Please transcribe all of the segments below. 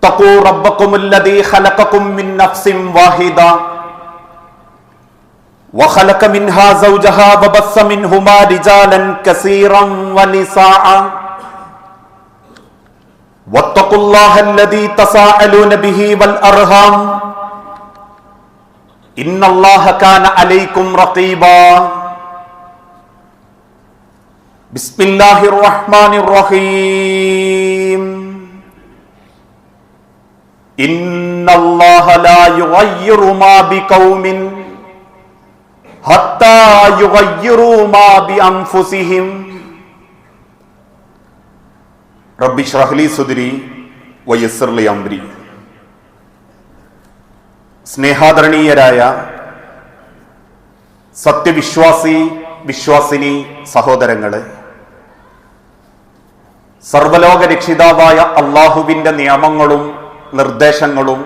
اتقوا ربكم الذي خلقكم من نفس واحدة وخلق منها زوجها وبث منهما رجالا كثيرا ونساء. واتقوا الله الذي تساءلون به والأرham إن الله كان عليكم رقيبا. بسم الله الرحمن الرحيم. സ്നേഹാദരണീയരായ സത്യവിശ്വാസി വിശ്വാസിനി സഹോദരങ്ങൾ സർവലോക രക്ഷിതാവായ അള്ളാഹുവിന്റെ നിയമങ്ങളും നിർദ്ദേശങ്ങളും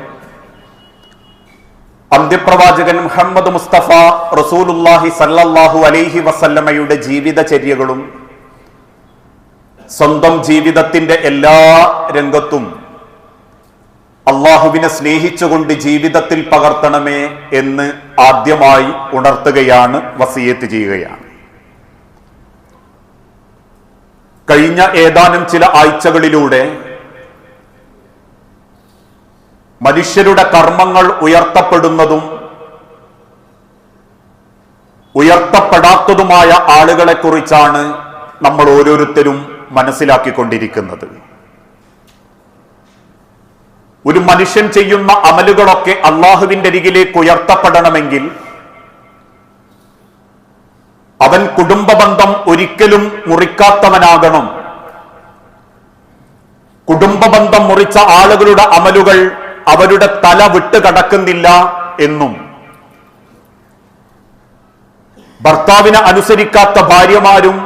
അന്ത്യപ്രവാചകൻ മുഹമ്മദ് മുസ്തഫ റസൂലുല്ലാഹി സല്ലല്ലാഹു അലൈഹി വസല്ലമയുടെ ജീവിതചര്യകളും സ്വന്തം ജീവിതത്തിന്റെ എല്ലാ രംഗത്തും അള്ളാഹുവിനെ സ്നേഹിച്ചുകൊണ്ട് ജീവിതത്തിൽ പകർത്തണമേ എന്ന് ആദ്യമായി ഉണർത്തുകയാണ് വസീയത്ത് ചെയ്യുകയാണ്. കഴിഞ്ഞ ഏതാനും ചില ആഴ്ചകളിലൂടെ മനുഷ്യരുടെ കർമ്മങ്ങൾ ഉയർത്തപ്പെടുന്നതും ഉയർത്തപ്പെടാത്തതുമായ ആളുകളെക്കുറിച്ചാണ് നമ്മൾ ഓരോരുത്തരും മനസ്സിലാക്കിക്കൊണ്ടിരിക്കുന്നത്. ഒരു മനുഷ്യൻ ചെയ്യുന്ന അമലുകളൊക്കെ അള്ളാഹുവിന്റെ അരികിലേക്ക് ഉയർത്തപ്പെടണമെങ്കിൽ അവൻ കുടുംബബന്ധം ഒരിക്കലും മുറിക്കാത്തവനാകണം. കുടുംബബന്ധം മുറിച്ച ആളുകളുടെ അമലുകൾ അവരുടെ തല വിട്ട് കടക്കുന്നില്ല എന്നും. ഭർത്താവിനെ അനുസരിക്കാത്ത ഭാര്യമാരും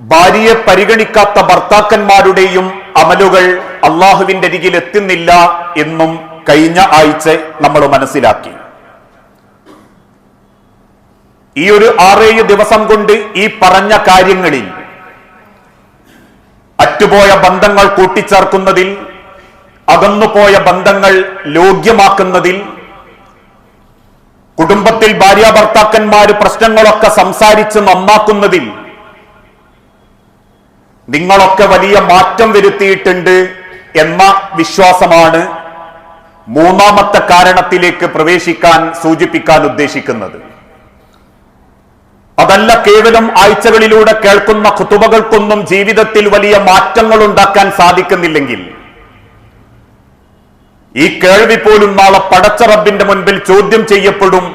ഭാര്യയെ പരിഗണിക്കാത്ത ഭർത്താക്കന്മാരുടെയും അമലുകൾ അള്ളാഹുവിന്റെ അരികിൽ എത്തുന്നില്ല എന്നും കഴിഞ്ഞ ആഴ്ച നമ്മൾ മനസ്സിലാക്കി. ഈ ഒരു ആറേഴ് ദിവസം കൊണ്ട് ഈ പറഞ്ഞ കാര്യങ്ങളിൽ അറ്റുപോയ ബന്ധങ്ങൾ കൂട്ടിച്ചേർക്കുന്നതിൽ അകന്നുപോയ ബന്ധങ്ങൾ ലോഗ്യമാക്കുന്നതിൽ കുടുംബത്തിൽ ഭാര്യ ഭർത്താക്കന്മാര് പ്രശ്നങ്ങളൊക്കെ സംസാരിച്ച് നന്നാക്കുന്നതിൽ നിങ്ങളൊക്കെ വലിയ മാറ്റം വരുത്തിയിട്ടുണ്ട് എന്ന വിശ്വാസമാണ് മൂന്നാമത്തെ കാരണത്തിലേക്ക് പ്രവേശിക്കാൻ സൂചിപ്പിക്കാൻ ഉദ്ദേശിക്കുന്നത്. അതല്ല കേവലം ആഴ്ചകളിലൂടെ കേൾക്കുന്ന കുത്തുബകൾക്കൊന്നും ജീവിതത്തിൽ വലിയ മാറ്റങ്ങൾ ഉണ്ടാക്കാൻ സാധിക്കുന്നില്ലെങ്കിൽ ഈ കേൾവി പോലും നാളെ പടച്ച റബ്ബിന്റെ മുൻപിൽ ചോദ്യം ചെയ്യപ്പെടും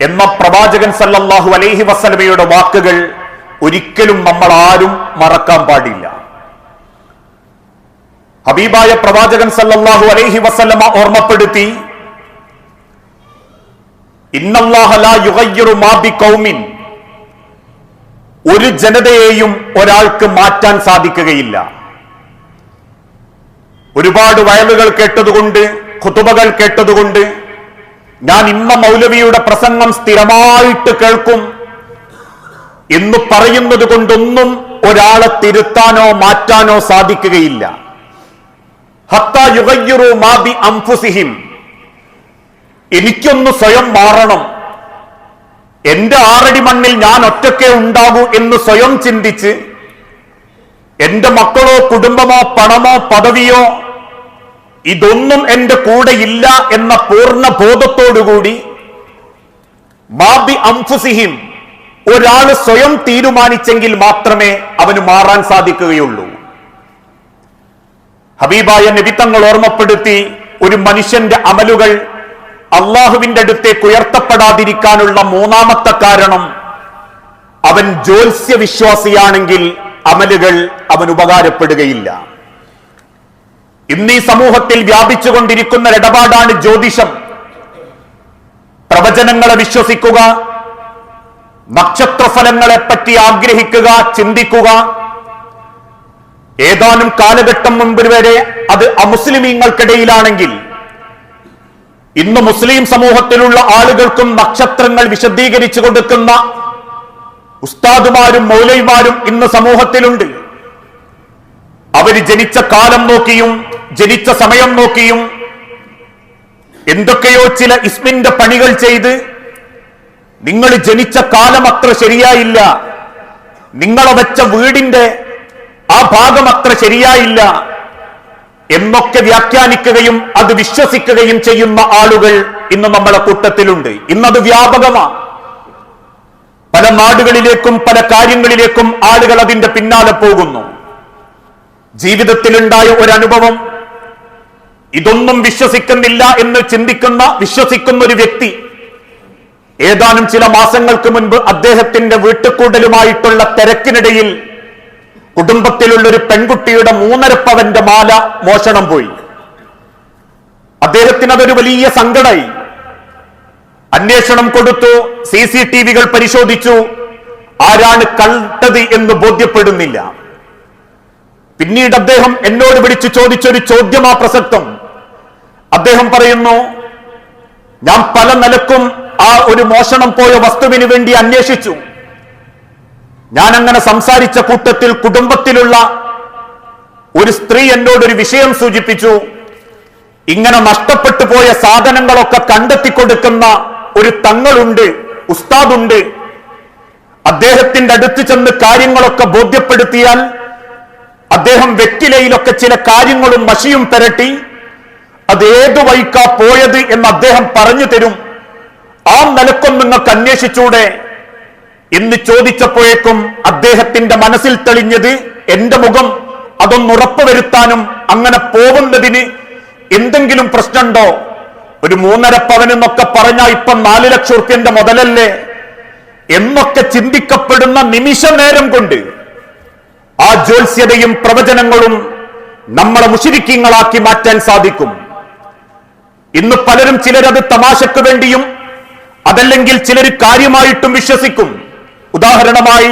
എന്ന പ്രവാചകൻ സല്ലല്ലാഹു അലൈഹി വസലമയുടെ വാക്കുകൾ ഒരിക്കലും നമ്മൾ ആരും മറക്കാൻ പാടില്ല. ഹബീബായ പ്രവാചകൻ സല്ലല്ലാഹു അലൈഹി വസല്ലമ ഓർമ്മപ്പെടുത്തി ഒരു ജനതയെയും ഒരാൾക്ക് മാറ്റാൻ സാധിക്കുകയില്ല. ഒരുപാട് വയലുകൾ കേട്ടതുകൊണ്ട് കുത്തുബകൾ കേട്ടതുകൊണ്ട് ഞാൻ ഇമ്മ മൗലവിയുടെ പ്രസംഗം സ്ഥിരമായിട്ട് കേൾക്കും. എന്ന് പറയുന്നത് കൊണ്ടൊന്നും ഒരാളെ തിരുത്താനോ മാറ്റാനോ സാധിക്കുകയില്ല. എനിക്കൊന്ന് സ്വയം മാറണം. എന്റെ ആറടി മണ്ണിൽ ഞാൻ ഒറ്റക്കേ ഉണ്ടാകൂ എന്ന് സ്വയം ചിന്തിച്ച് എന്റെ മക്കളോ കുടുംബമോ പണമോ പദവിയോ ഇതൊന്നും എന്റെ കൂടെ ഇല്ല എന്ന പൂർണ ബോധത്തോടുകൂടി മാബി അംഫുസിഹിം ഒരാൾ സ്വയം തീരുമാനിച്ചെങ്കിൽ മാത്രമേ അവന് മാറാൻ സാധിക്കുകയുള്ളൂ. ഹബീബായ നിബിത്തങ്ങൾ ഓർമ്മപ്പെടുത്തി ഒരു മനുഷ്യന്റെ അമലുകൾ അള്ളാഹുവിന്റെ അടുത്തേക്ക് ഉയർത്തപ്പെടാതിരിക്കാനുള്ള മൂന്നാമത്തെ കാരണം അവൻ ജ്യോത്സ്യ വിശ്വാസിയാണെങ്കിൽ അമലുകൾ അവൻ ഉപകാരപ്പെടുകയില്ല. ഇന്ന് ഈ സമൂഹത്തിൽ വ്യാപിച്ചുകൊണ്ടിരിക്കുന്ന ഇടപാടാണ് ജ്യോതിഷം. പ്രവചനങ്ങളെ വിശ്വസിക്കുക നക്ഷത്രഫലങ്ങളെ പറ്റി ആഗ്രഹിക്കുക ചിന്തിക്കുക. ഏതാനും കാലഘട്ടം മുൻപ് വരെ അത് അമുസ്ലിമീങ്ങൾക്കിടയിലാണെങ്കിൽ ഇന്ന് മുസ്ലിം സമൂഹത്തിലുള്ള ആളുകൾക്കും നക്ഷത്രങ്ങൾ വിശദീകരിച്ചു കൊടുക്കുന്ന ഉസ്താദുമാരും മൗലൈമാരും ഇന്ന് സമൂഹത്തിലുണ്ട്. അവർ ജനിച്ച കാലം നോക്കിയും ജനിച്ച സമയം നോക്കിയും എന്തൊക്കെയോ ചില ഇസ്മിന്റെ പണികൾ ചെയ്ത് നിങ്ങൾ ജനിച്ച കാലം അത്ര ശരിയായില്ല. നിങ്ങളെ വെച്ച വീടിന്റെ ആ ഭാഗം അത്ര ശരിയായില്ല എന്നൊക്കെ വ്യാഖ്യാനിക്കുകയും അത് വിശ്വസിക്കുകയും ചെയ്യുന്ന ആളുകൾ ഇന്ന് നമ്മളെ കൂട്ടത്തിലുണ്ട്. ഇന്നത് വ്യാപകമാണ് പല നാടുകളിലേക്കും പല കാര്യങ്ങളിലേക്കും ആളുകൾ അതിന്റെ പിന്നാലെ പോകുന്നു. ജീവിതത്തിലുണ്ടായ ഒരു അനുഭവം ഇതൊന്നും വിശ്വസിക്കുന്നില്ല എന്ന് ചിന്തിക്കുന്ന വിശ്വസിക്കുന്ന ഒരു വ്യക്തി ഏതാനും ചില മാസങ്ങൾക്ക് മുൻപ് അദ്ദേഹത്തിന്റെ വീട്ടുകൂടലുമായിട്ടുള്ള തിരക്കിനിടയിൽ കുടുംബത്തിലുള്ള ഒരു പെൺകുട്ടിയുടെ മൂന്നരപ്പവന്റെ മാല മോഷണം പോയി. അദ്ദേഹത്തിന് അതൊരു വലിയ സങ്കടമായി അന്വേഷണം കൊടുത്തു സി സി ടി വികൾ പരിശോധിച്ചു. ആരാണ് കണ്ടത് എന്ന് ബോധ്യപ്പെടുന്നില്ല. പിന്നീട് അദ്ദേഹം എന്നോട് വിളിച്ചു ചോദിച്ചൊരു ചോദ്യമാ പ്രസക്തം. അദ്ദേഹം പറയുന്നു ഞാൻ പല നിലക്കും ആ ഒരു മോഷണം പോയ വസ്തുവിന് വേണ്ടി അന്വേഷിച്ചു. ഞാൻ അങ്ങനെ സംസാരിച്ച കൂട്ടത്തിൽ കുടുംബത്തിലുള്ള ഒരു സ്ത്രീ എന്നോട് ഒരു വിഷയം സൂചിപ്പിച്ചു. ഇങ്ങനെ നഷ്ടപ്പെട്ടു പോയ സാധനങ്ങളൊക്കെ കണ്ടെത്തി കൊടുക്കുന്ന ഒരു തങ്ങളുണ്ട് ഉസ്താദുണ്ട്. അദ്ദേഹത്തിന്റെ അടുത്ത് ചെന്ന് കാര്യങ്ങളൊക്കെ ബോധ്യപ്പെടുത്തിയാൽ അദ്ദേഹം വെറ്റിലയിലൊക്കെ ചില കാര്യങ്ങളും മഷിയും പെരട്ടി അത് ഏതു വഴിക്കാ പോയത് എന്ന് അദ്ദേഹം പറഞ്ഞു തരും. ആ നിലക്കും നിങ്ങൾക്ക് അന്വേഷിച്ചൂടെ. എന്ന് ചോദിച്ചപ്പോഴേക്കും അദ്ദേഹത്തിന്റെ മനസ്സിൽ തെളിഞ്ഞത് എന്റെ മുഖം അതൊന്ന് ഉറപ്പുവരുത്താനും അങ്ങനെ പോകുന്നതിന് എന്തെങ്കിലും പ്രശ്നമുണ്ടോ? ഒരു മൂന്നര പവനെന്നൊക്കെ പറഞ്ഞ ഇപ്പൊ നാല് ലക്ഷം ഉറുപ്പ്യന്റെ മുതലല്ലേ? എന്നൊക്കെ ചിന്തിക്കപ്പെടുന്ന നിമിഷ നേരം കൊണ്ട് ആ ജ്യോത്സ്യതയും പ്രവചനങ്ങളും നമ്മളെ മുഷിരിക്കങ്ങളാക്കി മാറ്റാൻ സാധിക്കും. ഇന്ന് പലരും ചിലരത് തമാശക്ക് വേണ്ടിയും അതല്ലെങ്കിൽ ചിലർ കാര്യമായിട്ടും വിശ്വസിക്കും. ഉദാഹരണമായി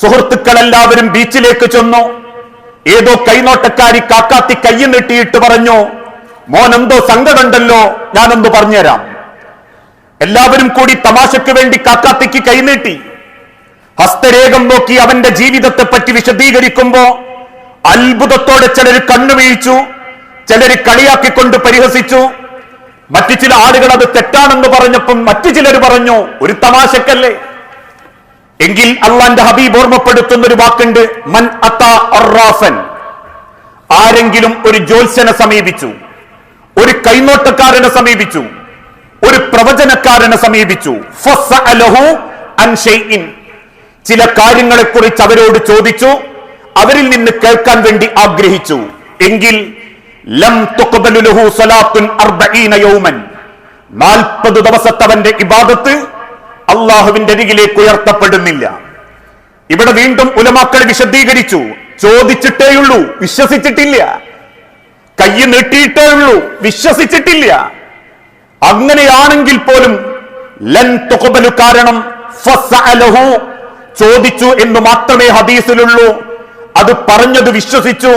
സുഹൃത്തുക്കൾ എല്ലാവരും ബീച്ചിലേക്ക് ചെന്നു. ഏതോ കൈനോട്ടക്കാരി കാക്കാത്തി കൈ നീട്ടിയിട്ട് പറഞ്ഞു മോനെന്തോ സങ്കടമുണ്ടല്ലോ ഞാനൊന്ന് പറഞ്ഞുതരാം. എല്ലാവരും കൂടി തമാശക്ക് വേണ്ടി കാക്കാത്തിക്ക് കൈനീട്ടി ഹസ്തരേഖം നോക്കി അവന്റെ ജീവിതത്തെ പറ്റി വിശദീകരിക്കുമ്പോ അത്ഭുതത്തോടെ ചിലർ കണ്ണുവീഴ്ച്ചു ചിലർ കളിയാക്കിക്കൊണ്ട് പരിഹസിച്ചു. മറ്റു ചില ആളുകൾ അത് തെറ്റാണെന്ന് പറഞ്ഞപ്പം മറ്റു ചിലർ പറഞ്ഞു ഒരു തമാശക്കല്ലേ? എങ്കിൽ അള്ളാന്റെ ഹബീബ് ഓർമ്മപ്പെടുത്തുന്ന ഒരു വാക്കുണ്ട് മൻ അറാഫൻ. ആരെങ്കിലും ഒരു ജ്യോത്സ്യനെ സമീപിച്ചു ഒരു കൈനോട്ടക്കാരനെ സമീപിച്ചു ഒരു പ്രവചനക്കാരനെ സമീപിച്ചു. ചില കാര്യങ്ങളെക്കുറിച്ച് അവരോട് ചോദിച്ചു അവരിൽ നിന്ന് കേൾക്കാൻ വേണ്ടി ആഗ്രഹിച്ചു. എങ്കിൽ ലം തുഖബലുഹു അർബഈന യൗമൻ. നാൽപ്പത് ദിവസത്തവന്റെ ഇബാദത്ത് അള്ളാഹുവിന്റെ അരികിലേക്ക് ഉയർത്തപ്പെടുന്നില്ല. ഇവിടെ വീണ്ടും ഉലമാക്കൾ വിശദീകരിച്ചു. ചോദിച്ചിട്ടേയുള്ളൂ വിശ്വസിച്ചിട്ടില്ല. കൈ നീട്ടിയിട്ടേ ഉള്ളൂ വിശ്വസിച്ചിട്ടില്ല. അങ്ങനെയാണെങ്കിൽ പോലും ലൻ തുഖബലു കാരണം ഫസ്അലഹു ചോദിച്ചു എന്ന് മാത്രമേ ഹദീസിലുള്ളൂ. അത് പറഞ്ഞത് വിശ്വസിച്ചു.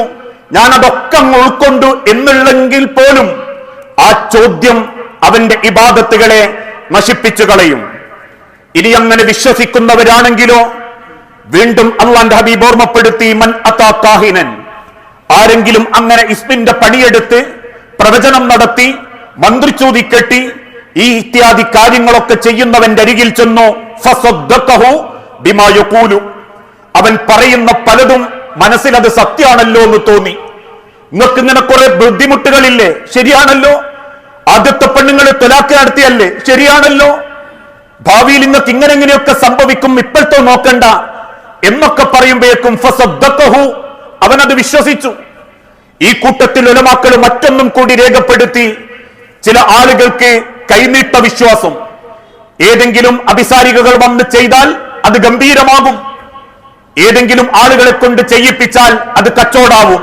ഞാൻ അതൊക്കെ ഉൾക്കൊണ്ടു എന്നുള്ളെങ്കിൽ പോലും ആ ചോദ്യം അവന്റെ ഇബാദത്തുകളെ നശിപ്പിച്ചു കളയും. ഇനി അങ്ങനെ വിശ്വസിക്കുന്നവരാണെങ്കിലോ വീണ്ടും അള്ളാന്റെ ഹബീബ് ഓർമ്മപ്പെടുത്തി മൻ അതാഹിനൻ ആരെങ്കിലും അങ്ങനെ ഇസ്മിന്റെ പണിയെടുത്ത് പ്രവചനം നടത്തി മന്ത്രിച്ചൂതി കെട്ടി ഈ ഇത്യാദി കാര്യങ്ങളൊക്കെ ചെയ്യുന്നവന്റെ അരികിൽ ചെന്നു ഫസദ്ദഖഹു ബിമാ യഖൂലു. അവൻ പറയുന്ന പലതും മനസ്സിൽ അത് സത്യാണല്ലോ എന്ന് തോന്നി. നിങ്ങൾക്ക് ഇങ്ങനെ കുറെ ബുദ്ധിമുട്ടുകളില്ലേ? ശരിയാണല്ലോ. ആദ്യത്തെ പെണ്ണുങ്ങളെ തൊലാക്ക് നടത്തിയല്ലേ? ശരിയാണല്ലോ. ഭാവിയിൽ നിങ്ങൾക്ക് ഇങ്ങനെ ഇങ്ങനെയൊക്കെ സംഭവിക്കും ഇപ്പോഴത്തെ നോക്കണ്ട. എന്നൊക്കെ പറയുമ്പോഴേക്കും അവനത് വിശ്വസിച്ചു. ഈ കൂട്ടത്തിൽ ഉലമാക്കൾ മറ്റൊന്നും കൂടി രേഖപ്പെടുത്തി ചില ആളുകൾക്ക് കൈനീട്ട വിശ്വാസം. ഏതെങ്കിലും അഭിസാരികകൾ വന്ന് ചെയ്താൽ അത് ഗംഭീരമാകും. ഏതെങ്കിലും ആളുകളെ കൊണ്ട് ചെയ്യിപ്പിച്ചാൽ അത് കച്ചോടാവും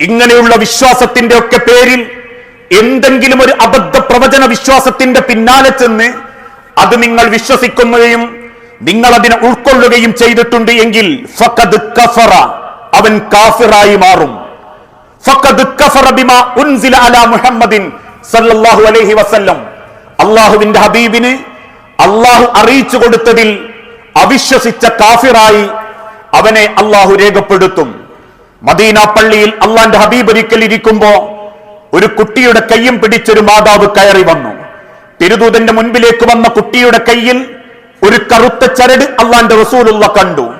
ഇങ്ങനെയുള്ള വിശ്വാസത്തിന്റെ ഒക്കെ പേരിൽ എന്തെങ്കിലും ഒരു അബദ്ധ പ്രവചന വിശ്വാസത്തിന്റെ പിന്നാലെ ചെന്ന് അത് നിങ്ങൾ വിശ്വസിക്കുകയും നിങ്ങൾ അതിനെ ഉൾക്കൊള്ളുകയും ചെയ്തിട്ടുണ്ട് എങ്കിൽ കഫറ അവൻ കാഫിറായി മാറും. കഫറ ഉൻസില മുഹമ്മദിൻ സല്ലല്ലാഹു അലൈഹി വസല്ലം അള്ളാഹുവിന്റെ ഹബീബിന് അള്ളാഹു അറിയിച്ചു കൊടുത്തതിൽ അവിശ്വസിച്ച കാഫിറായി അവനെ അള്ളാഹു രേഖപ്പെടുത്തും. മദീന പള്ളിയിൽ അള്ളാന്റെ ഹബീബ് ഒരിക്കൽ ഇരിക്കുമ്പോ ഒരു കുട്ടിയുടെ കൈയും പിടിച്ചൊരു മാതാവ് കയറി വന്നു. തിരുദൂതന്റെ മുൻപിലേക്ക് വന്ന കുട്ടിയുടെ കയ്യിൽ ഒരു കറുത്ത ചരട് അള്ളാന്റെ റസൂലുള്ള കണ്ടു.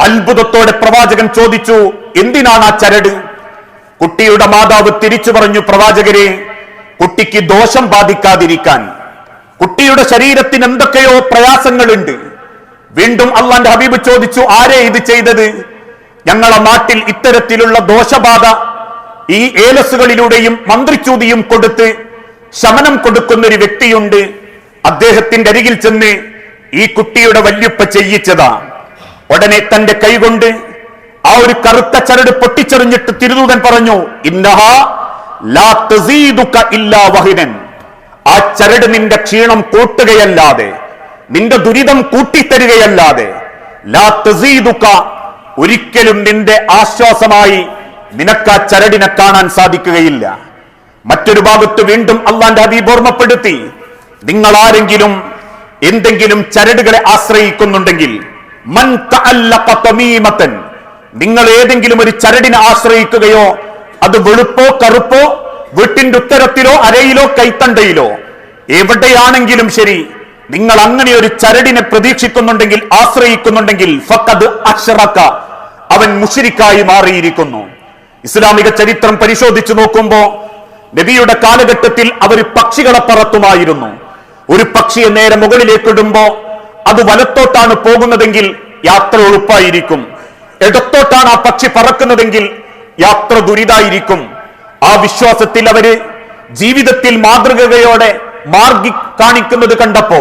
അത്ഭുതത്തോടെ പ്രവാചകൻ ചോദിച്ചു എന്തിനാണ് ആ ചരട്? കുട്ടിയുടെ മാതാവ് തിരിച്ചു പറഞ്ഞു പ്രവാചകരെ കുട്ടിക്ക് ദോഷം ബാധിക്കാതിരിക്കാൻ. കുട്ടിയുടെ ശരീരത്തിന് എന്തൊക്കെയോ പ്രയാസങ്ങളുണ്ട്. വീണ്ടും അള്ളാന്റെ ഹബീബ് ചോദിച്ചു ആരെ ഇത് ചെയ്തത്? ഞങ്ങളെ നാട്ടിൽ ഇത്തരത്തിലുള്ള ദോഷബാധ ഈ ഏലസുകളിലൂടെയും മന്ത്രിച്ചൂതിയും കൊടുത്ത് ശമനം കൊടുക്കുന്ന ഒരു വ്യക്തിയുണ്ട്. അദ്ദേഹത്തിന്റെ അരികിൽ ചെന്ന് ഈ കുട്ടിയുടെ വല്യുപ്പ ചെയ്യിച്ചതാ. ഉടനെ തന്റെ കൈകൊണ്ട് ആ ഒരു കറുത്ത ചരട് പൊട്ടിച്ചെറിഞ്ഞിട്ട് തിരുദൂതൻ പറഞ്ഞു ഇന്നഹ ഇല്ലാ ആ ചരട് നിന്റെ ക്ഷീണം കൂട്ടുകയല്ലാതെ നിന്റെ ദുരിതം കൂട്ടിത്തരികയല്ലാതെ ലാ ഒരിക്കലും നിന്റെ ആശ്വാസമായി നിനക്ക് ആ ചരടിനെ കാണാൻ സാധിക്കുകയില്ല. മറ്റൊരു ഭാഗത്ത് വീണ്ടും അള്ളാന്റെ ഹബീബ് ഓർമ്മപ്പെടുത്തി നിങ്ങൾ ആരെങ്കിലും എന്തെങ്കിലും ചരടുകളെ ആശ്രയിക്കുന്നുണ്ടെങ്കിൽ മൻ നിങ്ങൾ ഏതെങ്കിലും ഒരു ചരടിനെ ആശ്രയിക്കുകയോ അത് വെളുപ്പോ കറുപ്പോ വീട്ടിന്റെ ഉത്തരത്തിലോ അരയിലോ കൈത്തണ്ടയിലോ എവിടെയാണെങ്കിലും ശരി നിങ്ങൾ അങ്ങനെ ഒരു ചരടിനെ പ്രതീക്ഷിക്കുന്നുണ്ടെങ്കിൽ ആശ്രയിക്കുന്നുണ്ടെങ്കിൽ ഫഖദ് അക്ഷറക്ക അവൻ മുഷിരിക്കായി മാറിയിരിക്കുന്നു. ഇസ്ലാമിക ചരിത്രം പരിശോധിച്ചു നോക്കുമ്പോ നബിയുടെ കാലഘട്ടത്തിൽ അവർ പക്ഷികളെ പറത്തുമായിരുന്നു. ഒരു പക്ഷിയെ നേരെ മുകളിലേക്കിടുമ്പോ അത് വലത്തോട്ടാണ് പോകുന്നതെങ്കിൽ യാത്ര ഉറപ്പായിരിക്കും ഇടത്തോട്ടാണ് ആ പക്ഷി പറക്കുന്നതെങ്കിൽ യാത്ര ദുരിതായിരിക്കും. ആ വിശ്വാസത്തിൽ അവർ ജീവിതത്തിൽ മാതൃകയോടെ മാർഗി കാണിക്കുന്നത് കണ്ടപ്പോ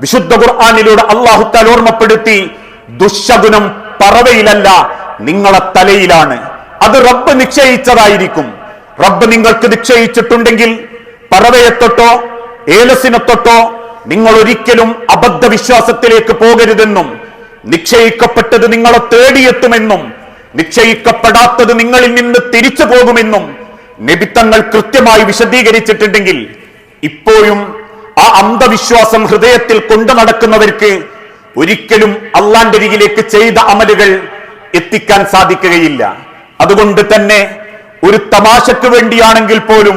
വിശുദ്ധ ഖുർആാനിലൂടെ അള്ളാഹുത്താൽ ഓർമ്മപ്പെടുത്തി ദുശകുനം പറവയിലല്ല നിങ്ങളെ തലയിലാണ്. അത് റബ്ബ് നിശ്ചയിച്ചതായിരിക്കും. റബ്ബ് നിങ്ങൾക്ക് നിശ്ചയിച്ചിട്ടുണ്ടെങ്കിൽ പറവയെ തൊട്ടോ ഏലസിനെ തൊട്ടോ നിങ്ങൾ ഒരിക്കലും അബദ്ധ വിശ്വാസത്തിലേക്ക് പോകരുതെന്നും നിശ്ചയിക്കപ്പെട്ടത് നിങ്ങളെ തേടിയെത്തുമെന്നും നിശ്ചയിക്കപ്പെടാത്തത് നിങ്ങളിൽ നിന്ന് തിരിച്ചു പോകുമെന്നും നിബിത്തങ്ങൾ കൃത്യമായി വിശദീകരിച്ചിട്ടുണ്ടെങ്കിൽ ഇപ്പോഴും ആ അന്ധവിശ്വാസം ഹൃദയത്തിൽ കൊണ്ടു നടക്കുന്നവർക്ക് ഒരിക്കലും അള്ളാന്റെ അരികിലേക്ക് ചെയ്ത അമലുകൾ എത്തിക്കാൻ സാധിക്കുകയില്ല. അതുകൊണ്ട് തന്നെ ഒരു തമാശക്ക് വേണ്ടിയാണെങ്കിൽ പോലും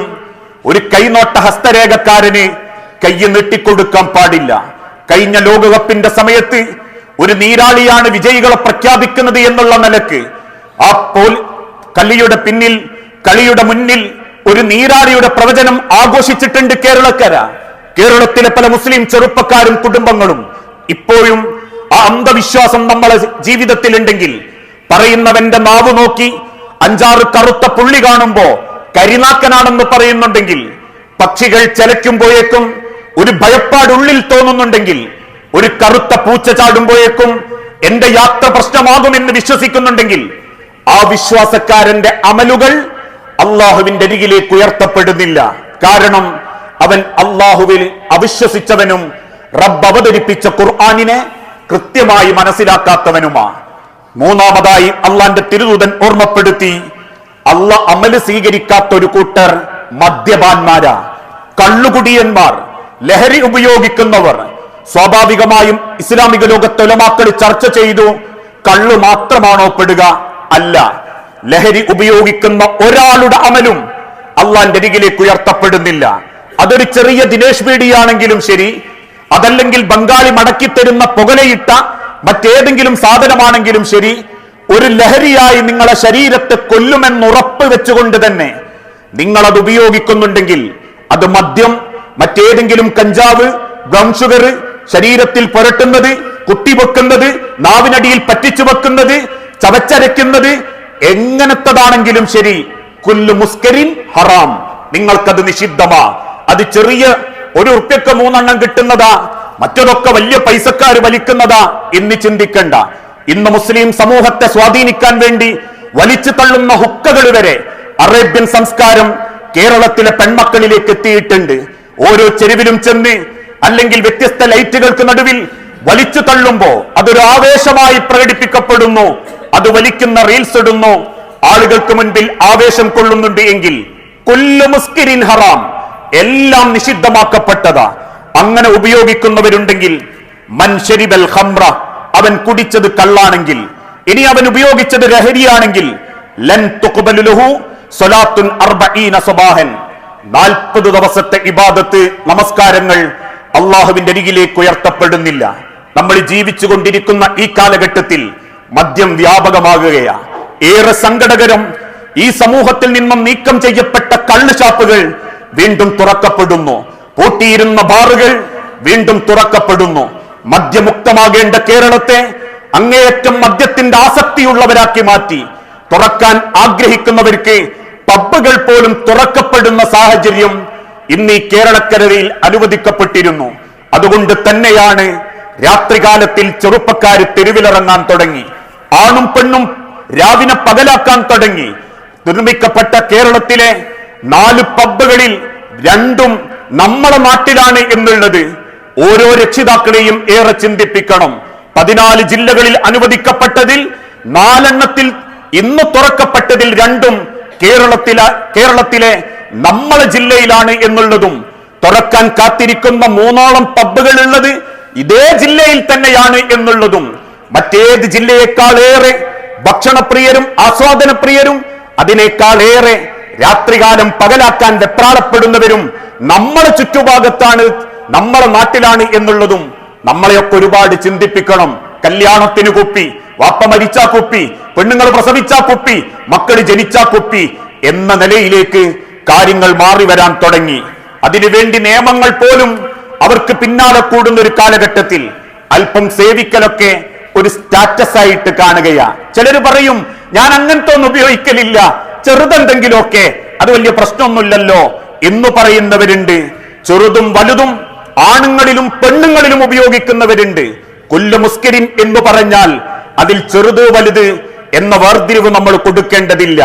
ഒരു കൈനോട്ട ഹസ്തരേഖക്കാരന് കൈ നീട്ടിക്കൊടുക്കാൻ പാടില്ല. കഴിഞ്ഞ ലോകകപ്പിന്റെ സമയത്ത് ഒരു നീരാളിയാണ് വിജയികളെ പ്രഖ്യാപിക്കുന്നത് എന്നുള്ള നിലയ്ക്ക് ആ പോൽ കളിയുടെ പിന്നിൽ കളിയുടെ മുന്നിൽ ഒരു നീരാളിയുടെ പ്രവചനം ആഘോഷിച്ചിട്ടുണ്ട് കേരളക്കര. കേരളത്തിലെ പല മുസ്ലിം ചെറുപ്പക്കാരും കുടുംബങ്ങളും ഇപ്പോഴും ആ അന്ധവിശ്വാസം നമ്മളെ ജീവിതത്തിലുണ്ടെങ്കിൽ പറയുന്നവന്റെ നാവ് നോക്കി അഞ്ചാറ് കറുത്ത പുള്ളി കാണുമ്പോ കരിനാക്കനാണെന്ന് പറയുന്നുണ്ടെങ്കിൽ പക്ഷികൾ ചലയ്ക്കുമ്പോഴേക്കും ഒരു ഭയപ്പാടുള്ളിൽ തോന്നുന്നുണ്ടെങ്കിൽ ഒരു കറുത്ത പൂച്ച ചാടുമ്പോഴേക്കും എന്റെ യാത്ര പ്രശ്നമാകുമെന്ന് വിശ്വസിക്കുന്നുണ്ടെങ്കിൽ ആ വിശ്വാസക്കാരന്റെ അമലുകൾ അള്ളാഹുവിന്റെ അരികിലേക്ക് ഉയർത്തപ്പെടുന്നില്ല. കാരണം അവൻ അള്ളാഹുവിൽ അവിശ്വസിച്ചവനും റബ്ബ് അവതരിപ്പിച്ച ഖുർആാനിനെ കൃത്യമായി മനസ്സിലാക്കാത്തവനുമാണ് മൂന്നാമതായി അള്ളാന്റെ തിരുദൂതൻ ഓർമ്മപ്പെടുത്തി അല്ല അമൽ സ്വീകരിക്കാത്ത ഒരു കൂട്ടർ മദ്യപാന്മാരാ. കള്ളുകുടിയന്മാർ ലഹരി ഉപയോഗിക്കുന്നവർ. സ്വാഭാവികമായും ഇസ്ലാമിക ലോകത്തൊലമാക്കൾ ചർച്ച ചെയ്തു കള്ളു മാത്രമാണോ പെടുക? അല്ല. ലഹരി ഉപയോഗിക്കുന്ന ഒരാളുടെ അമലും അള്ളാന്റെ അരികിലേക്ക് ഉയർത്തപ്പെടുന്നില്ല. അതൊരു ചെറിയ ദിനേശ് ബീഡിയാണെങ്കിലും ശരി. അതല്ലെങ്കിൽ ബംഗാളി മടക്കിത്തരുന്ന പുകലയിട്ട മറ്റേതെങ്കിലും സാധനമാണെങ്കിലും ശരി. ഒരു ലഹരിയായി നിങ്ങളെ ശരീരത്തെ കൊല്ലുമെന്നുറപ്പ് വെച്ചുകൊണ്ട് തന്നെ നിങ്ങൾ അത് ഉപയോഗിക്കുന്നുണ്ടെങ്കിൽ അത് മദ്യം മറ്റേതെങ്കിലും കഞ്ചാവ് ബ്രൗൺ ഷുഗർ ശരീരത്തിൽ പുരട്ടുന്നത് കുത്തിവെക്കുന്നത് നാവിനടിയിൽ പറ്റിച്ചു വെക്കുന്നത് ചവച്ചരയ്ക്കുന്നത് എങ്ങനത്തതാണെങ്കിലും ശരി. കുല്ലു മുസ്കരിൻ ഹറാം. നിങ്ങൾക്കത് നിഷിദ്ധമാ. അത് ചെറിയ ഒരു ഉറുപ്പ്യക്ക് മൂന്നെണ്ണം കിട്ടുന്നതാ മറ്റതൊക്കെ വലിയ പൈസക്കാർ വലിക്കുന്നതാ എന്ന് ചിന്തിക്കണ്ട. ഇന്ന് മുസ്ലിം സമൂഹത്തെ സ്വാധീനിക്കാൻ വേണ്ടി വലിച്ചു തള്ളുന്ന ഹുക്കകൾ വരെ അറേബ്യൻ സംസ്കാരം കേരളത്തിലെ പെൺമക്കളിലേക്ക് എത്തിയിട്ടുണ്ട്. ഓരോ ചെരുവിലും ചെന്ന് അല്ലെങ്കിൽ വ്യത്യസ്ത ലൈറ്റുകൾക്ക് നടുവിൽ വലിച്ചു തള്ളുമ്പോ അതൊരു ആവേശമായി പ്രകടിപ്പിക്കപ്പെടുന്നു. അത് വലിക്കുന്ന റീൽസ് ഇടുന്നു. ആളുകൾക്ക് മുൻപിൽ ആവേശം കൊള്ളുന്നുണ്ട് എങ്കിൽ കൊല്ലു മുസ്കിരിൻ ഹറാം. എല്ലാം നിഷിദ്ധമാക്കപ്പെട്ടതാ. അങ്ങനെ ഉപയോഗിക്കുന്നവരുണ്ടെങ്കിൽ മൻഷരിബൽ ഹംറ അവൻ കുടിച്ചത് കള്ളാണെങ്കിൽ ഇനി അവൻ ഉപയോഗിച്ചത് ലഹരിയാണെങ്കിൽ ലൻ അർബഈന സബാഹൻ നാൽപ്പത് ദിവസത്തെ ഇബാദത്ത് നമസ്കാരങ്ങൾ അള്ളാഹുവിന്റെ അരികിലേക്ക് ഉയർത്തപ്പെടുന്നില്ല. നമ്മൾ ജീവിച്ചു കൊണ്ടിരിക്കുന്ന ഈ കാലഘട്ടത്തിൽ മദ്യം വ്യാപകമാകുകയാ. ഏറെ സങ്കടകരം ഈ സമൂഹത്തിൽ നിന്നും നീക്കം ചെയ്യപ്പെട്ട കള്ള് ഷാപ്പുകൾ വീണ്ടും തുറക്കപ്പെടുന്നു. പൂട്ടിയിരുന്ന ബാറുകൾ വീണ്ടും തുറക്കപ്പെടുന്നു. മദ്യമുക്തമാകേണ്ട കേരളത്തെ അങ്ങേയറ്റം മദ്യത്തിന്റെ ആസക്തിയുള്ളവരാക്കി മാറ്റി. തുറക്കാൻ ആഗ്രഹിക്കുന്നവർക്ക് പബ്ബുകൾ പോലും തുറക്കപ്പെടുന്ന സാഹചര്യം ഇന്ന് ഈ കേരളക്കരയിൽ അനുവദിക്കപ്പെട്ടിരുന്നു. അതുകൊണ്ട് തന്നെയാണ് രാത്രികാലത്തിൽ ചെറുപ്പക്കാർ തെരുവിലിറങ്ങാൻ തുടങ്ങി. ആണും പെണ്ണും രാവിനെ പകലാക്കാൻ തുടങ്ങി. നിർമ്മിക്കപ്പെട്ട കേരളത്തിലെ നാല് പബ്ബുകളിൽ രണ്ടും നമ്മുടെ നാട്ടിലാണ് എന്നുള്ളത് ഓരോ രക്ഷിതാക്കളെയും ഏറെ ചിന്തിപ്പിക്കണം. പതിനാല് ജില്ലകളിൽ അനുവദിക്കപ്പെട്ടതിൽ നാലെണ്ണത്തിൽ ഇന്ന് തുറക്കപ്പെട്ടതിൽ രണ്ടും കേരളത്തിലെ കേരളത്തിലെ നമ്മളെ ജില്ലയിലാണ് എന്നുള്ളതും തുറക്കാൻ കാത്തിരിക്കുന്ന മൂന്നോളം പബ്ബുകൾ ഉള്ളത് ഇതേ ജില്ലയിൽ തന്നെയാണ് എന്നുള്ളതും. മറ്റേത് ജില്ലയെക്കാളേറെ ഭക്ഷണപ്രിയരും ആസ്വാദനപ്രിയരും അതിനേക്കാളേറെ രാത്രികാലം പകലാക്കാൻ വെപ്രാളപ്പെടുന്നവരും നമ്മളെ ചുറ്റുഭാഗത്താണ് നമ്മളെ നാട്ടിലാണ് എന്നുള്ളതും നമ്മളെയൊക്കെ ഒരുപാട് ചിന്തിപ്പിക്കണം. കല്യാണത്തിന് കുപ്പി വാപ്പ മരിച്ചാ കുപ്പി പെണ്ണുങ്ങൾ പ്രസവിച്ചാ കുപ്പി മക്കൾ ജനിച്ചാ കുപ്പി എന്ന നിലയിലേക്ക് കാര്യങ്ങൾ മാറി വരാൻ തുടങ്ങി. അതിനുവേണ്ടി നിയമങ്ങൾ പോലും അവർക്ക് പിന്നാലെ കൂടുന്ന ഒരു കാലഘട്ടത്തിൽ അല്പം സേവിക്കലൊക്കെ ഒരു സ്റ്റാറ്റസ് ആയിട്ട് കാണുകയാ. ചിലർ പറയും ഞാൻ അങ്ങനത്തെ ഒന്നും ഉപയോഗിക്കലില്ല. ചെറുതെന്തെങ്കിലുമൊക്കെ അത് വലിയ പ്രശ്നമൊന്നുമില്ലല്ലോ എന്ന് പറയുന്നവരുണ്ട്. ചെറുതും വലുതും ആണുങ്ങളിലും പെണ്ണുങ്ങളിലും ഉപയോഗിക്കുന്നവരുണ്ട്. കൊല്ലു മുസ്കരിം എന്ന് പറഞ്ഞാൽ അതിൽ ചെറുത് വലുത് എന്ന വേർതിരിവ് നമ്മൾ കൊടുക്കേണ്ടതില്ല.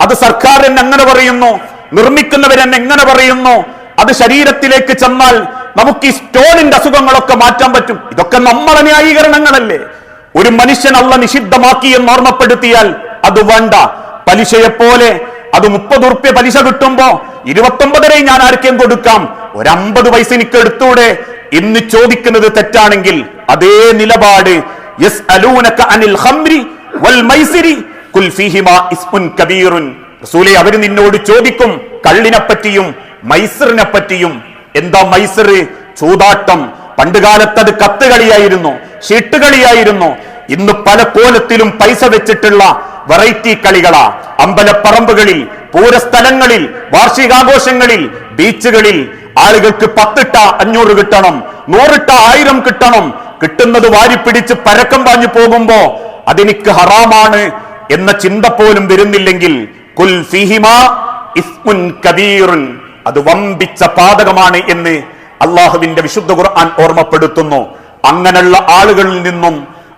അത് സർക്കാർ എന്നെ എങ്ങനെ പറയുന്നു? നിർമ്മിക്കുന്നവരെന്നെ എങ്ങനെ പറയുന്നു? അത് ശരീരത്തിലേക്ക് ചെന്നാൽ നമുക്ക് ഈ സ്റ്റോണിന്റെ അസുഖങ്ങളൊക്കെ മാറ്റാൻ പറ്റും. ഇതൊക്കെ നമ്മളെ ന്യായീകരണങ്ങളല്ലേ? ഒരു മനുഷ്യൻ അള്ള നിഷിദ്ധമാക്കി എന്ന് ഓർമ്മപ്പെടുത്തിയാൽ അത് വേണ്ട. പലിശയെ പോലെ അത് മുപ്പത് ഉറുപ്പ്യ പലിശ കിട്ടുമ്പോ ഇരുപത്തൊമ്പതരെ ഞാൻ ആർക്കും കൊടുക്കാം? ഒരമ്പത് പൈസ എനിക്ക് എടുത്തൂടെ? എന്ന് ചോദിക്കുന്നത് തെറ്റാണെങ്കിൽ അതേ നിലപാട്. അനിൽ വൽ മൈസിരി കുൽ ഇസ്മുൻ കബീറുൻ. നിന്നോട് ചോദിക്കും കള്ളിനെ പറ്റിയും മൈസറിനെ പറ്റിയും എന്താ മൈസറ്? ചൂതാട്ടം. പണ്ടുകാലത്ത് അത് കത്തുകളിയായിരുന്നു ഷീട്ടുകളിയായിരുന്നു ഇന്ന് പല കോലത്തിലും പൈസ വെച്ചിട്ടുള്ള വെറൈറ്റി കളികളാ. അമ്പലപ്പറമ്പുകളിൽ പൂരസ്ഥലങ്ങളിൽ വാർഷികാഘോഷങ്ങളിൽ ബീച്ചുകളിൽ ആളുകൾക്ക് പത്തിട്ട അഞ്ഞൂറ് കിട്ടണം നൂറിട്ട ആയിരം കിട്ടണം. കിട്ടുന്നത് വാരിപ്പിടിച്ച് പരക്കം പാഞ്ഞു പോകുമ്പോ അതെനിക്ക് ഹറാമാണ് എന്ന ചിന്ത പോലും വരുന്നില്ലെങ്കിൽ കുൽ ഇസ്മുൻ കബീറുൻ. അത് വമ്പിച്ച പാതകമാണ് എന്ന് അള്ളാഹുവിന്റെ വിശുദ്ധ ഖുർആൻ ഓർമ്മപ്പെടുത്തുന്നു. അങ്ങനെയുള്ള ആളുകളിൽ നിന്നും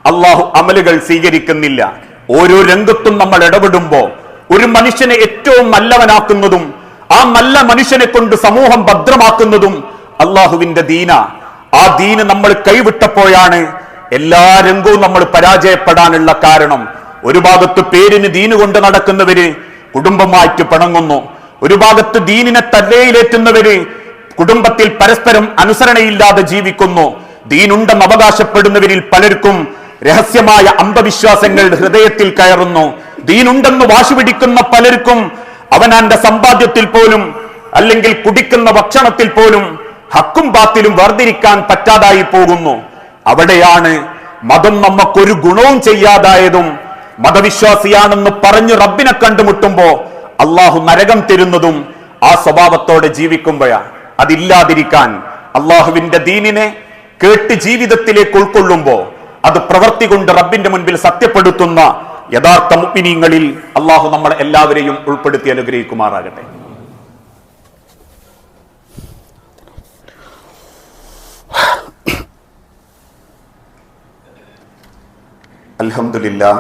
അള്ളാഹു അമലുകൾ സ്വീകരിക്കുന്നില്ല. ഓരോ രംഗത്തും നമ്മൾ ഇടപെടുമ്പോ ഒരു മനുഷ്യനെ ഏറ്റവും നല്ലവനാക്കുന്നതും ആ നല്ല മനുഷ്യനെ കൊണ്ട് സമൂഹം ഭദ്രമാക്കുന്നതും അള്ളാഹുവിന്റെ ദീന. ആ ദീന് നമ്മൾ കൈവിട്ടപ്പോഴാണ് എല്ലാ രംഗവും നമ്മൾ പരാജയപ്പെടാനുള്ള കാരണം. ഒരു ഭാഗത്ത് പേരിന് ദീന് കൊണ്ട് നടക്കുന്നവര് കുടുംബമായിട്ട് പിണങ്ങുന്നു. ഒരു ഭാഗത്ത് ദീനിനെ തല്ലയിലേറ്റുന്നവര് കുടുംബത്തിൽ പരസ്പരം അനുസരണയില്ലാതെ ജീവിക്കുന്നു. ദീനുണ്ടെന്ന് അവകാശപ്പെടുന്നവരിൽ പലർക്കും രഹസ്യമായ അന്ധവിശ്വാസങ്ങൾ ഹൃദയത്തിൽ കയറുന്നു. ദീനുണ്ടെന്ന് വാശി പിടിക്കുന്ന പലർക്കും അവനാന്റെ സമ്പാദ്യത്തിൽ പോലും അല്ലെങ്കിൽ കുടിക്കുന്ന ഭക്ഷണത്തിൽ പോലും ഹക്കും ബാത്തിലും വേർതിരിക്കാൻ പറ്റാതായി പോകുന്നു. അവിടെയാണ് മതം നമുക്കൊരു ഗുണവും ചെയ്യാതായതും മതവിശ്വാസിയാണെന്ന് പറഞ്ഞു റബ്ബിനെ കണ്ടുമുട്ടുമ്പോ അള്ളാഹു നരകം തരുന്നതും ആ സ്വഭാവത്തോടെ ജീവിക്കുമ്പോഴാ. അതില്ലാതിരിക്കാൻ അള്ളാഹുവിന്റെ ദീനിനെ കേട്ട് ജീവിതത്തിലേക്ക് ഉൾക്കൊള്ളുമ്പോ അത് പ്രവർത്തി കൊണ്ട് റബ്ബിന്റെ മുൻപിൽ സത്യപ്പെടുത്തുന്ന യഥാർത്ഥ മുപ്പിനീങ്ങളിൽ അള്ളാഹു നമ്മളെ എല്ലാവരെയും ഉൾപ്പെടുത്തി അനുഗ്രഹിക്കുമാറാകട്ടെ. അൽഹംദുലില്ലാ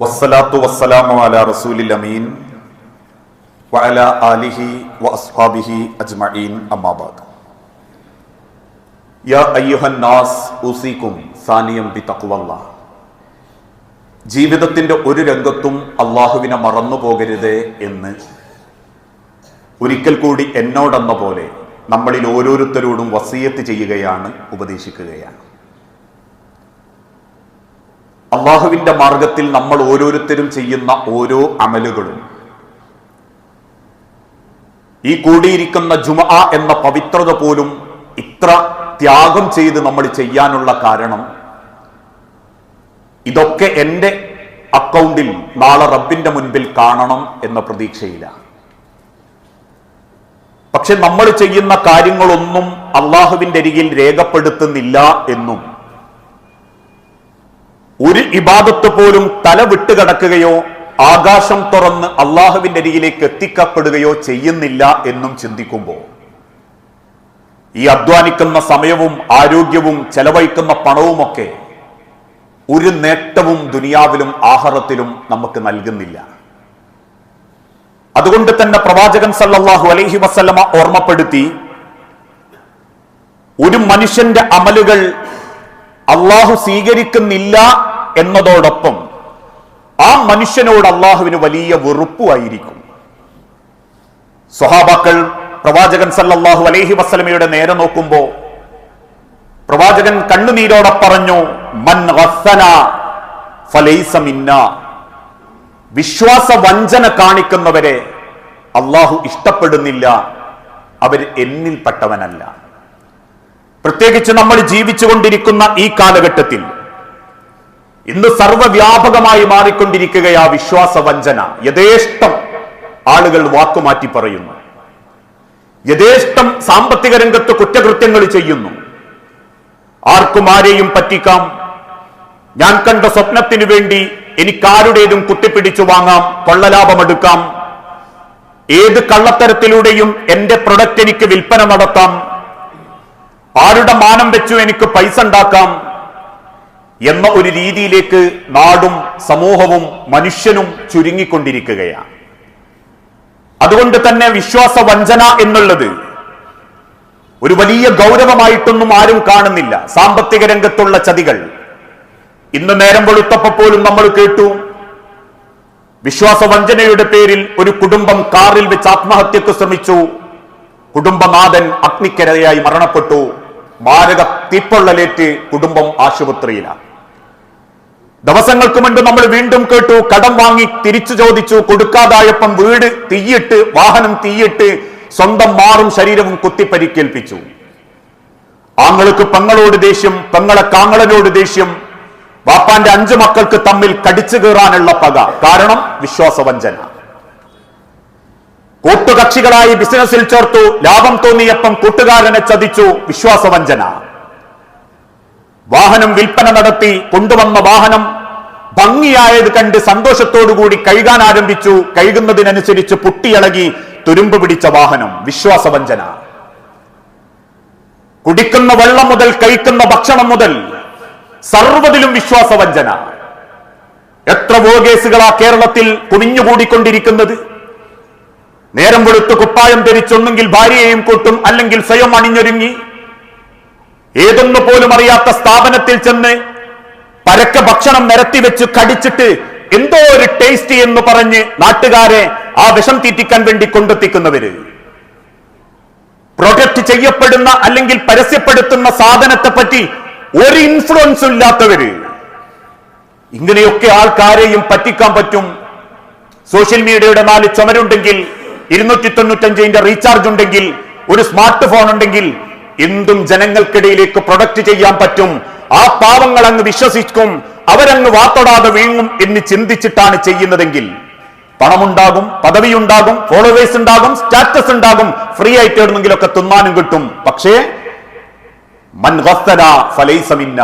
വസ്സലാത്തു വസ്സലാമു അലാ റസൂലിൽ അമീൻ. വഅല ആലിഹി വഅസ്ഹാബിഹി അജ്മഈൻ. അമ്മാ ജീവിതത്തിന്റെ ഒരു രംഗത്തും അള്ളാഹുവിനെ മറന്നു പോകരുത് എന്ന്. ഒരിക്കൽ കൂടി എന്നോടെന്ന പോലെ നമ്മളിൽ ഓരോരുത്തരോടും വസീയത്ത് ചെയ്യുകയാണ് ഉപദേശിക്കുകയാണ്. അള്ളാഹുവിന്റെ മാർഗത്തിൽ നമ്മൾ ഓരോരുത്തരും ചെയ്യുന്ന ഓരോ അമലുകളും. ഈ കൂടിയിരിക്കുന്ന ജുമ എന്ന പവിത്രത പോലും ഇത്ര ത്യാഗം ചെയ്ത് നമ്മൾ ചെയ്യാനുള്ള കാരണം ഇതൊക്കെ എന്റെ അക്കൗണ്ടിൽ നാളെ റബ്ബിന്റെ മുൻപിൽ കാണണം എന്ന പ്രതീക്ഷയില്ല പക്ഷെ നമ്മൾ ചെയ്യുന്ന കാര്യങ്ങളൊന്നും അള്ളാഹുവിന്റെ അരികിൽ രേഖപ്പെടുത്തുന്നില്ല എന്നും ഒരു ഇബാദത്ത് പോലും തല വിട്ടുകിടക്കുകയോ ആകാശം തുറന്ന് അള്ളാഹുവിന്റെ അരികിലേക്ക് എത്തിക്കപ്പെടുകയോ ചെയ്യുന്നില്ല എന്നും ചിന്തിക്കുമ്പോൾ ഈ അധ്വാനിക്കുന്ന സമയവും ആരോഗ്യവും ചെലവഴിക്കുന്ന പണവുമൊക്കെ ഒരു നേട്ടവും ദുനിയാവിലും ആഹാരത്തിലും നമുക്ക് നൽകുന്നില്ല. അതുകൊണ്ട് തന്നെ പ്രവാചകൻ സല്ലാഹു അലൈഹി വസല്ലമ ഓർമ്മപ്പെടുത്തി ഒരു മനുഷ്യന്റെ അമലുകൾ അള്ളാഹു സ്വീകരിക്കുന്നില്ല എന്നതോടൊപ്പം ആ മനുഷ്യനോട് അള്ളാഹുവിന് വലിയ വെറുപ്പുമായിരിക്കും സ്വഹാബാക്കൾ പ്രവാചകൻ സല്ലല്ലാഹു അലൈഹി വസ്ലമയുടെ നേരെ നോക്കുമ്പോ പ്രവാചകൻ കണ്ണുനീരോടെ പറഞ്ഞു മൻ മിന്ന. വിശ്വാസ വഞ്ചന കാണിക്കുന്നവരെ അള്ളാഹു ഇഷ്ടപ്പെടുന്നില്ല. അവർ എന്നിൽപ്പെട്ടവനല്ല. പ്രത്യേകിച്ച് നമ്മൾ ജീവിച്ചുകൊണ്ടിരിക്കുന്ന ഈ കാലഘട്ടത്തിൽ ഇന്ന് സർവവ്യാപകമായി മാറിക്കൊണ്ടിരിക്കുകയാ വിശ്വാസ വഞ്ചന യഥേഷ്ടം ആളുകൾ വാക്കുമാറ്റി പറയുന്നു. യഥേഷ്ടം സാമ്പത്തിക രംഗത്ത് കുറ്റകൃത്യങ്ങൾ ചെയ്യുന്നു. ആർക്കും ആരെയും പറ്റിക്കാം. ഞാൻ കണ്ട സ്വപ്നത്തിനു വേണ്ടി എനിക്കാരുടേതും കുത്തിപ്പിടിച്ചു വാങ്ങാം കൊള്ളലാഭമെടുക്കാം ഏത് കള്ളത്തരത്തിലൂടെയും എന്റെ പ്രൊഡക്റ്റ് എനിക്ക് വിൽപ്പന നടത്താം. ആരുടെ മാനം വെച്ചു എനിക്ക് പൈസ ഉണ്ടാക്കാം. എന്ന ഒരു രീതിയിലേക്ക് നാടും സമൂഹവും മനുഷ്യനും ചുരുങ്ങിക്കൊണ്ടിരിക്കുകയാണ്. അതുകൊണ്ട് തന്നെ വിശ്വാസ വഞ്ചന എന്നുള്ളത് ഒരു വലിയ ഗൗരവമായിട്ടൊന്നും ആരും കാണുന്നില്ല. സാമ്പത്തിക രംഗത്തുള്ള ചതികൾ. ഇന്ന് നേരം വെളുത്തപ്പോ പോലും നമ്മൾ കേട്ടു വിശ്വാസ വഞ്ചനയുടെ പേരിൽ ഒരു കുടുംബം കാറിൽ വെച്ച് ആത്മഹത്യക്ക് ശ്രമിച്ചു. കുടുംബനാഥൻ അഗ്നിക്കരയായി മരണപ്പെട്ടു. മാരക തീപ്പൊള്ളലേറ്റ് കുടുംബം ആശുപത്രിയിലാണ്. ദിവസങ്ങൾക്ക് മുൻപ് നമ്മൾ വീണ്ടും കേട്ടു കടം വാങ്ങി തിരിച്ചു ചോദിച്ചു കൊടുക്കാതായപ്പം വീട് തീയിട്ട് വാഹനം തീയിട്ട് സ്വന്തം മാറും ശരീരവും കുത്തിപ്പരിക്കേൽപ്പിച്ചു. ആങ്ങൾക്ക് പെങ്ങളോട് ദേഷ്യം പെങ്ങളെ കാങ്ങളനോട് ദേഷ്യം വാപ്പാന്റെ അഞ്ചു മക്കൾക്ക് തമ്മിൽ കടിച്ചു കീറാനുള്ള പക. കാരണം വിശ്വാസവഞ്ചന. കൂട്ടുകക്ഷികളായി ബിസിനസ്സിൽ ചേർത്തു ലാഭം തോന്നിയപ്പം കൂട്ടുകാരനെ ചതിച്ചു വിശ്വാസവഞ്ചന. വാഹനം വിൽപ്പന നടത്തി കൊണ്ടുവന്ന വാഹനം ഭംഗിയായത് കണ്ട് സന്തോഷത്തോടുകൂടി കഴുകാൻ ആരംഭിച്ചു. കഴുകുന്നതിനനുസരിച്ച് പൊട്ടിയിളകി തുരുമ്പ് പിടിച്ച വാഹനം. വിശ്വാസവഞ്ചന. കുടിക്കുന്ന വെള്ളം മുതൽ കഴിക്കുന്ന ഭക്ഷണം മുതൽ സർവതിലും വിശ്വാസവഞ്ചന. എത്ര വോഗേസുകളാ കേരളത്തിൽ കുമിഞ്ഞുകൂടിക്കൊണ്ടിരിക്കുന്നത് നേരം വെളുത്ത് കുപ്പായം ധരിച്ചൊന്നെങ്കിൽ ഭാര്യയെയും കൂട്ടും അല്ലെങ്കിൽ സ്വയം അണിഞ്ഞൊരുങ്ങി. ഏതൊന്നു പോലും അറിയാത്ത സ്ഥാപനത്തിൽ ചെന്ന് പരക്കെ ഭക്ഷണം നിരത്തി വെച്ച് കടിച്ചിട്ട് എന്തോ ഒരു ടേസ്റ്റ് എന്ന് പറഞ്ഞ് നാട്ടുകാരെ ആ വിഷം തീറ്റിക്കാൻ വേണ്ടി കൊണ്ടെത്തിക്കുന്നവര്. പ്രൊഡക്റ്റ് ചെയ്യപ്പെടുന്ന അല്ലെങ്കിൽ പരസ്യപ്പെടുത്തുന്ന സാധനത്തെ പറ്റി ഒരു ഇൻഫ്ലുവൻസും ഇല്ലാത്തവര്. ഇങ്ങനെയൊക്കെ ആൾക്കാരെയും പറ്റിക്കാൻ പറ്റും. സോഷ്യൽ മീഡിയയുടെ നാല് ചുമരുണ്ടെങ്കിൽ ഇരുന്നൂറ്റി തൊണ്ണൂറ്റഞ്ചിന്റെ റീചാർജ് ഉണ്ടെങ്കിൽ ഒരു സ്മാർട്ട് ഫോൺ ഉണ്ടെങ്കിൽ എന്തും ജനങ്ങൾക്കിടയിലേക്ക് പ്രൊഡക്റ്റ് ചെയ്യാൻ പറ്റും. ആ പാവങ്ങൾ അങ്ങ് വിശ്വസിക്കും അവരങ്ങ് വാത്തൊടാതെ വീങ്ങും എന്ന് ചിന്തിച്ചിട്ടാണ് ചെയ്യുന്നതെങ്കിൽ. പണമുണ്ടാകും പദവിയുണ്ടാകും ഫോളോവേഴ്സ് ഉണ്ടാകും സ്റ്റാറ്റസ് ഉണ്ടാകും ഫ്രീ ആയിട്ട് എവിടുന്നെങ്കിലൊക്കെ തിന്നാനും കിട്ടും. പക്ഷേ മൻ ഗസ്തന ഫലൈസ മിന്ന.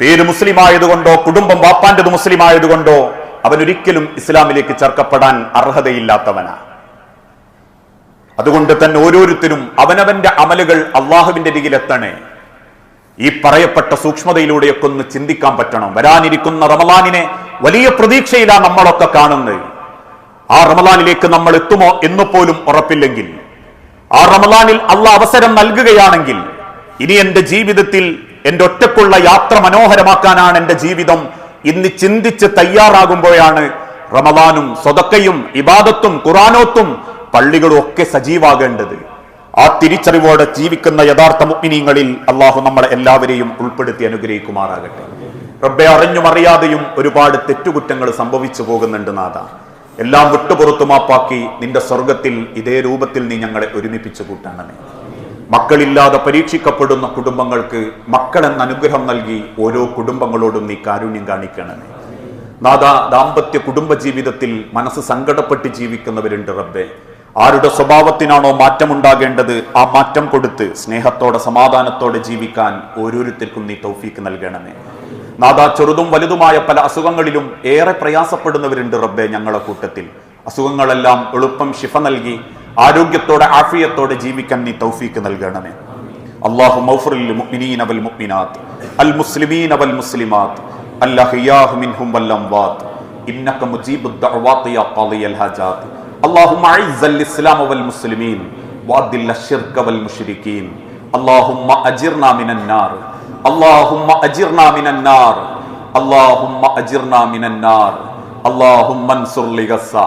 പേര് മുസ്ലിം ആയതുകൊണ്ടോ കുടുംബം വാപ്പാന്റെത് മുസ്ലിം ആയതുകൊണ്ടോ അവൻ ഒരിക്കലും ഇസ്ലാമിലേക്ക് ചേർക്കപ്പെടാൻ അർഹതയില്ലാത്തവനാ. അതുകൊണ്ട് തന്നെ ഓരോരുത്തരും അവനവന്റെ അമലുകൾ അള്ളാഹുവിന്റെ അരികിലെത്തണേ. ഈ പറയപ്പെട്ട സൂക്ഷ്മതയിലൂടെയൊക്കെ ഒന്ന് ചിന്തിക്കാൻ പറ്റണം. വരാനിരിക്കുന്ന റമലാനിനെ വലിയ പ്രതീക്ഷയിലാണ് നമ്മളൊക്കെ കാണുന്നത്. ആ റമലാനിലേക്ക് നമ്മൾ എത്തുമോ എന്ന് പോലും ഉറപ്പില്ലെങ്കിൽ ആ റമലാനിൽ അള്ള അവസരം നൽകുകയാണെങ്കിൽ ഇനി എന്റെ ജീവിതത്തിൽ എന്റെ ഒറ്റക്കുള്ള യാത്ര മനോഹരമാക്കാനാണ് എന്റെ ജീവിതം ഇന്ന് ചിന്തിച്ച് തയ്യാറാകുമ്പോഴാണ് റമലാനും സ്വതക്കയും ഇബാദത്തും ഖുറാനോത്തും പള്ളികളും ഒക്കെ സജീവാകേണ്ടത്. ആ തിരിച്ചറിവോടെ ജീവിക്കുന്ന യഥാർത്ഥ മുഗ്മിനീങ്ങളിൽ അള്ളാഹു നമ്മളെ എല്ലാവരെയും ഉൾപ്പെടുത്തി അനുഗ്രഹിക്കുമാറാകട്ടെ. റബ്ബെ അറിഞ്ഞും അറിയാതെയും ഒരുപാട് തെറ്റുകുറ്റങ്ങൾ സംഭവിച്ചു പോകുന്നുണ്ട് നാഥ. എല്ലാം വിട്ടുപുറത്തു മാപ്പാക്കി നിന്റെ സ്വർഗത്തിൽ ഇതേ രൂപത്തിൽ നീ ഞങ്ങളെ ഒരുമിപ്പിച്ചു കൂട്ടണമേ. മക്കളില്ലാതെ പരീക്ഷിക്കപ്പെടുന്ന കുടുംബങ്ങൾക്ക് മക്കളെന്ന അനുഗ്രഹം നൽകി ഓരോ കുടുംബങ്ങളോടും നീ കാരുണ്യം കാണിക്കണമേ. നാഥ ദാമ്പത്യ കുടുംബ ജീവിതത്തിൽ മനസ്സ് സങ്കടപ്പെട്ട് ജീവിക്കുന്നവരുണ്ട് റബ്ബെ. ആരുടെ സ്വഭാവത്തിനാണോ മാറ്റമുണ്ടാകേണ്ടത് ആ മാറ്റം കൊടുത്ത് സ്നേഹത്തോടെ സമാധാനത്തോടെ ജീവിക്കാൻ ഓരോരുത്തർക്കും നീ തൗഫീക്ക് നൽകണമേ. നാദാ ചെറുതും വലുതുമായ പല അസുഖങ്ങളിലും ഏറെ പ്രയാസപ്പെടുന്നവരുണ്ട് റബ്ബെ ഞങ്ങളെ കൂട്ടത്തിൽ. അസുഖങ്ങളെല്ലാം എളുപ്പം ശിഫ നൽകി ആരോഗ്യത്തോടെ ആഫിയത്തോടെ ജീവിക്കാൻ നീ തൗഫീക്ക് നൽകണമേ. അള്ളാഹു മൗഫറിൽ മുഅ്മിനീന വൽ മുഅ്മിനാത്ത്. അൽ മുസ്ലിമീന വൽ മുസ്ലിമാത്ത്. അല്ലഹിയാഹു മിൻഹും വൽ അംവാത്ത്. ഇന്നക മുജീബുദ് ദഅവാത്ത് യാ ഖാദിയൽ ഹാജാത്ത്. اللهم اعز الاسلام والمسلمين واذل الشرك والمشركين اللهم اجرنا من النار اللهم اجرنا من النار اللهم اجرنا من النار اللهم انصر لغزة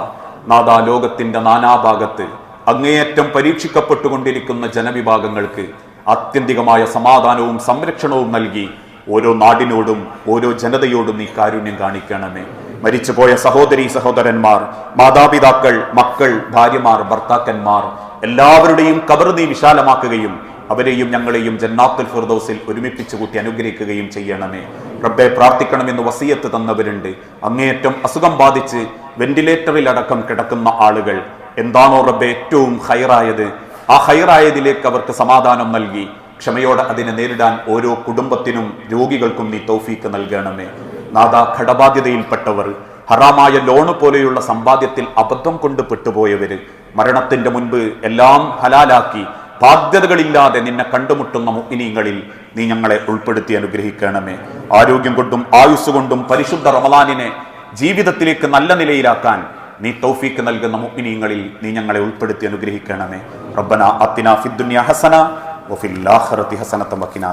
നാദാ ലോകത്തിന്റെ നാനാഭാഗത്ത് അങ്ങേയറ്റം പരീക്ഷിക്കപ്പെട്ടുകൊണ്ടിരിക്കുന്ന ജനവിഭാഗങ്ങൾക്ക് ആത്യന്തികമായ സമാധാനവും സംരക്ഷണവും നൽകി ഓരോ നാടിനോടും ഓരോ ജനതയോടും നീ കാരുണ്യം കാണിക്കണമേ മരിച്ചുപോയ സഹോദരി സഹോദരന്മാർ മാതാപിതാക്കൾ മക്കൾ ഭാര്യമാർ ഭർത്താക്കന്മാർ എല്ലാവരുടെയും കബർ നീ വിശാലമാക്കുകയും അവരെയും ഞങ്ങളെയും ജന്നാത്തുൽ ഫിർദൗസിൽ ഒരുമിപ്പിച്ച് കൂട്ടി അനുഗ്രഹിക്കുകയും ചെയ്യണമേ. റബ്ബെ പ്രാർത്ഥിക്കണമെന്ന് വസീയത്ത് തന്നവരുണ്ട്. അങ്ങേയറ്റം അസുഖം ബാധിച്ച് വെന്റിലേറ്ററിൽ അടക്കം കിടക്കുന്ന ആളുകൾ എന്താണോ റബ്ബെ ഏറ്റവും ഹൈറായത്? ആ ഹൈറായതിലേക്ക് അവർക്ക് സമാധാനം നൽകി. ക്ഷമയോടെ അതിനെ നേരിടാൻ ഓരോ കുടുംബത്തിനും രോഗികൾക്കും നീ തൗഫീക്ക് നൽകണമേ. നാദ കടബാധ്യതയിൽപ്പെട്ടവർ ഹറാമായ ലോണ് പോലെയുള്ള സമ്പാദ്യത്തിൽ അബദ്ധം കൊണ്ട് പെട്ടുപോയവര് മരണത്തിന്റെ മുൻപ് എല്ലാം ഹലാലാക്കി ബാധ്യതകളില്ലാതെ നിന്നെ കണ്ടുമുട്ടുന്ന മുഗ്നീങ്ങളിൽ നീ ഞങ്ങളെ ഉൾപ്പെടുത്തി അനുഗ്രഹിക്കണമേ. ആരോഗ്യം കൊണ്ടും ആയുസ് കൊണ്ടും പരിശുദ്ധ റമലാനിനെ ജീവിതത്തിലേക്ക് നല്ല നിലയിലാക്കാൻ നീ തൗഫീക്ക് നൽകുന്ന മുഗ്നീങ്ങളിൽ നീ ഞങ്ങളെ ഉൾപ്പെടുത്തി അനുഗ്രഹിക്കണമേ. റബ്ബന അത്തിന ഫിദ്ദുനിയ ഹസന വഫിൽ ആഖിറതി ഹസനത വഖിന